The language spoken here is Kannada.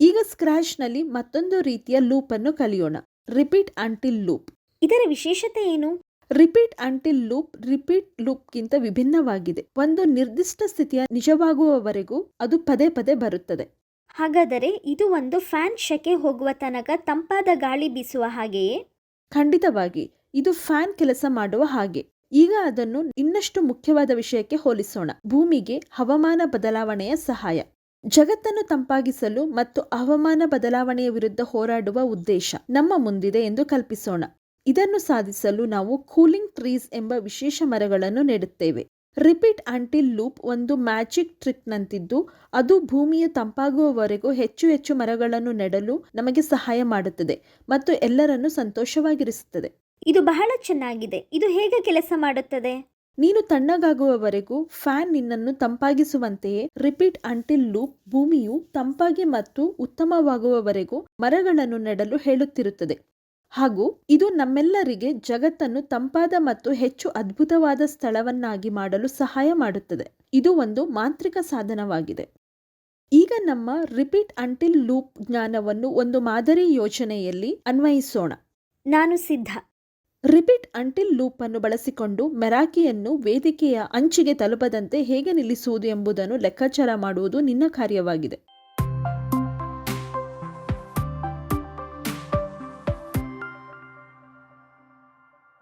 ಈಗ ಸ್ಕ್ರಾಚ್ನಲ್ಲಿ ಮತ್ತೊಂದು ರೀತಿಯ ಲೂಪ್ ಅನ್ನು ಕಲಿಯೋಣ. ರಿಪೀಟ್ ಅಂಟಿಲ್ ಲೂಪ್ ಇದರ ವಿಶೇಷತೆ ಏನು? ರಿಪೀಟ್ ಅಂಟಿಲ್ ಲೂಪ್ ರಿಪೀಟ್ ಲೂಪ್ಗಿಂತ ವಿಭಿನ್ನವಾಗಿದೆ. ಒಂದು ನಿರ್ದಿಷ್ಟ ಸ್ಥಿತಿಯ ನಿಜವಾಗುವವರೆಗೂ ಅದು ಪದೇ ಪದೇ ಬರುತ್ತದೆ. ಹಾಗಾದರೆ ಇದು ಒಂದು ಫ್ಯಾನ್ ಶೆಕೆ ಹೋಗುವ ತನಕ ತಂಪಾದ ಗಾಳಿ ಬೀಸುವ ಹಾಗೆಯೇ? ಖಂಡಿತವಾಗಿ ಇದು ಫ್ಯಾನ್ ಕೆಲಸ ಮಾಡುವ ಹಾಗೆ. ಈಗ ಅದನ್ನು ಇನ್ನಷ್ಟು ಮುಖ್ಯವಾದ ವಿಷಯಕ್ಕೆ ಹೋಲಿಸೋಣ. ಭೂಮಿಗೆ ಹವಾಮಾನ ಬದಲಾವಣೆಯ ಸಹಾಯ. ಜಗತ್ತನ್ನು ತಂಪಾಗಿಸಲು ಮತ್ತು ಹವಾಮಾನ ಬದಲಾವಣೆಯ ವಿರುದ್ಧ ಹೋರಾಡುವ ಉದ್ದೇಶ ನಮ್ಮ ಮುಂದಿದೆ ಎಂದು ಕಲ್ಪಿಸೋಣ. ಇದನ್ನು ಸಾಧಿಸಲು ನಾವು ಕೂಲಿಂಗ್ ಟ್ರೀಸ್ ಎಂಬ ವಿಶೇಷ ಮರಗಳನ್ನು ನೆಡುತ್ತೇವೆ. ರಿಪೀಟ್ ಅಂಟಿಲ್ ಲೂಪ್ ಒಂದು ಮ್ಯಾಜಿಕ್ ಟ್ರಿಕ್ನಂತಿದ್ದು, ಅದು ಭೂಮಿಯ ತಂಪಾಗುವವರೆಗೂ ಹೆಚ್ಚು ಹೆಚ್ಚು ಮರಗಳನ್ನು ನೆಡಲು ನಮಗೆ ಸಹಾಯ ಮಾಡುತ್ತದೆ ಮತ್ತು ಎಲ್ಲರನ್ನು ಸಂತೋಷವಾಗಿರಿಸುತ್ತದೆ. ಇದು ಬಹಳ ಚೆನ್ನಾಗಿದೆ. ಇದು ಹೇಗೆ ಕೆಲಸ ಮಾಡುತ್ತದೆ? ನೀನು ತಣ್ಣಗಾಗುವವರೆಗೂ ಫ್ಯಾನ್ ನಿನ್ನನ್ನು ತಂಪಾಗಿಸುವಂತೆಯೇ. ರಿಪೀಟ್ ಅಂಟಿಲ್ ಲೂಪ್ ಭೂಮಿಯು ತಂಪಾಗಿ ಮತ್ತು ಉತ್ತಮವಾಗುವವರೆಗೂ ಮರಗಳನ್ನು ನೆಡಲು ಹೇಳುತ್ತಿರುತ್ತದೆ. ಹಾಗೂ ಇದು ನಮ್ಮೆಲ್ಲರಿಗೆ ಜಗತ್ತನ್ನು ತಂಪಾದ ಮತ್ತು ಹೆಚ್ಚು ಅದ್ಭುತವಾದ ಸ್ಥಳವನ್ನಾಗಿ ಮಾಡಲು ಸಹಾಯ ಮಾಡುತ್ತದೆ. ಇದು ಒಂದು ಮಾಂತ್ರಿಕ ಸಾಧನವಾಗಿದೆ. ಈಗ ನಮ್ಮ ರಿಪೀಟ್ ಅಂಟಿಲ್ ಲೂಪ್ ಜ್ಞಾನವನ್ನು ಒಂದು ಮಾದರಿ ಯೋಜನೆಯಲ್ಲಿ ಅನ್ವಯಿಸೋಣ. ನಾನು ಸಿದ್ಧ. ರಿಪೀಟ್ ಅಂಟಿಲ್ ಲೂಪ್ ಅನ್ನು ಬಳಸಿಕೊಂಡು ಮೆರಾಕಿಯನ್ನು ವೇದಿಕೆಯ ಅಂಚಿಗೆ ತಲುಪದಂತೆ ಹೇಗೆ ನಿಲ್ಲಿಸುವುದು ಎಂಬುದನ್ನು ಲೆಕ್ಕಾಚಾರ ಮಾಡುವುದು ನಿನ್ನ ಕಾರ್ಯವಾಗಿದೆ.